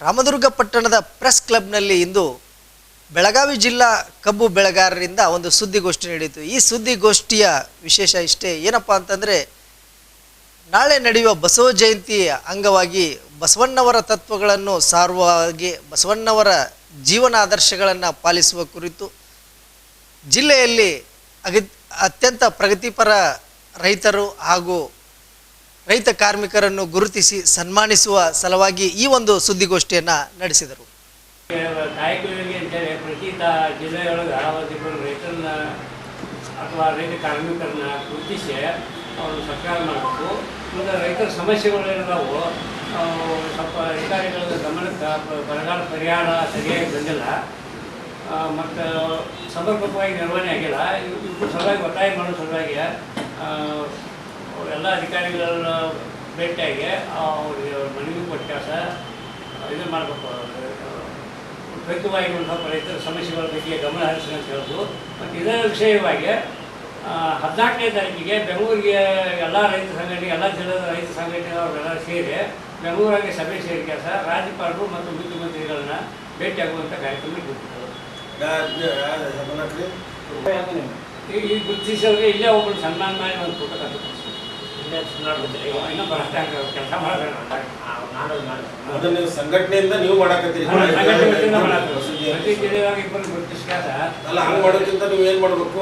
ರಾಮದುರ್ಗ ಪಟ್ಟಣದ ಪ್ರೆಸ್ ಕ್ಲಬ್ನಲ್ಲಿ ಇಂದು ಬೆಳಗಾವಿ ಜಿಲ್ಲಾ ಕಬ್ಬು ಬೆಳೆಗಾರರಿಂದ ಒಂದು ಸುದ್ದಿಗೋಷ್ಠಿ ನಡೆಯಿತು. ಈ ಸುದ್ದಿಗೋಷ್ಠಿಯ ವಿಶೇಷ ಇಷ್ಟೇ ಏನಪ್ಪ ಅಂತಂದರೆ, ನಾಳೆ ನಡೆಯುವ ಬಸವ ಜಯಂತಿ ಅಂಗವಾಗಿ ಬಸವಣ್ಣವರ ತತ್ವಗಳನ್ನು ಸಾರುವಾಗಿ ಬಸವಣ್ಣವರ ಜೀವನ ಆದರ್ಶಗಳನ್ನು ಪಾಲಿಸುವ ಕುರಿತು ಜಿಲ್ಲೆಯಲ್ಲಿ ಅತ್ಯಂತ ಪ್ರಗತಿಪರ ರೈತರು ಹಾಗೂ ರೈತ ಕಾರ್ಮಿಕರನ್ನು ಗುರುತಿಸಿ ಸನ್ಮಾನಿಸುವ ಸಲುವಾಗಿ ಈ ಒಂದು ಸುದ್ದಿಗೋಷ್ಠಿಯನ್ನು ನಡೆಸಿದರು. ಕಾಯಕವಿಗೆ ಅಂತೇಳಿ ಪ್ರತಿ ಜಿಲ್ಲೆಯೊಳಗೆ ಒಂದಿಬ್ಬರು ರೈತರನ್ನ ಅಥವಾ ರೈತ ಕಾರ್ಮಿಕರನ್ನ ಗುರುತಿಸಿ ಅವರು ಸರ್ಕಾರ ಮಾಡಬೇಕು. ಮತ್ತು ರೈತರ ಸಮಸ್ಯೆಗಳು ಏನಿದಾವು ಸ್ವಲ್ಪ ಅಧಿಕಾರಿಗಳ ಗಮನಕ್ಕೆ ಬರಗಾಲ ಪರಿಹಾರ ಸರಿಯಾಗಿ ಬಂದಿಲ್ಲ. ಮತ್ತು ಸಮರ್ಪಕವಾಗಿ ನಿರ್ವಹಣೆ ಆಗಿಲ್ಲ. ಇವು ಸಲುವಾಗಿ ಸಲುವಾಗಿ ಎಲ್ಲ ಅಧಿಕಾರಿಗಳನ್ನ ಭೇಟಿಯಾಗಿ ಅವ್ರಿಗೆ ಮನವಿ ಕೊಟ್ಟ ಸರ್ ಇದು ಮಾಡಬೇಕು ಪ್ರತಿವಾಗಿರುವಂಥ ರೈತರ ಸಮಸ್ಯೆಗಳ ಬಗ್ಗೆ ಗಮನ ಹರಿಸಿ ಅಂತ ಹೇಳೋದು ಮತ್ತು ಇದರ ವಿಷಯವಾಗಿ ಹದಿನಾಲ್ಕನೇ ತಾರೀಕಿಗೆ ಬೆಂಗಳೂರಿಗೆ ಎಲ್ಲ ರೈತ ಸಂಘಟನೆ ಎಲ್ಲ ಜಿಲ್ಲೆಯ ರೈತ ಸಂಘಟನೆಯವರೆಲ್ಲ ಸೇರಿ ಬೆಂಗಳೂರಿಗೆ ಸಭೆ ಸೇರಿ ಕೆಲಸ ರಾಜ್ಯಪಾಲರು ಮತ್ತು ಮುಖ್ಯಮಂತ್ರಿಗಳನ್ನ ಭೇಟಿಯಾಗುವಂಥ ಕಾರ್ಯಕ್ರಮ ಈ ಗುರುತಿಸೋರಿಗೆ ಇಲ್ಲೇ ಒಬ್ಬರು ಸನ್ಮಾನ ಮಾಡಿ ಒಂದು ಫೋಟೋ ಇನ್ನೂ ಬರತ್ತೆ ಕೆಲಸ ಮಾಡಬೇಡ ಅದು ನೀವು ಸಂಘಟನೆಯಿಂದ ನೀವು ಮಾಡಾಕತ್ತೀರಿ ಅಲ್ಲ ಹಂಗ್ ಮಾಡೋಕ್ಕಿಂತ ನೀವು ಏನ್ ಮಾಡ್ಬೇಕು?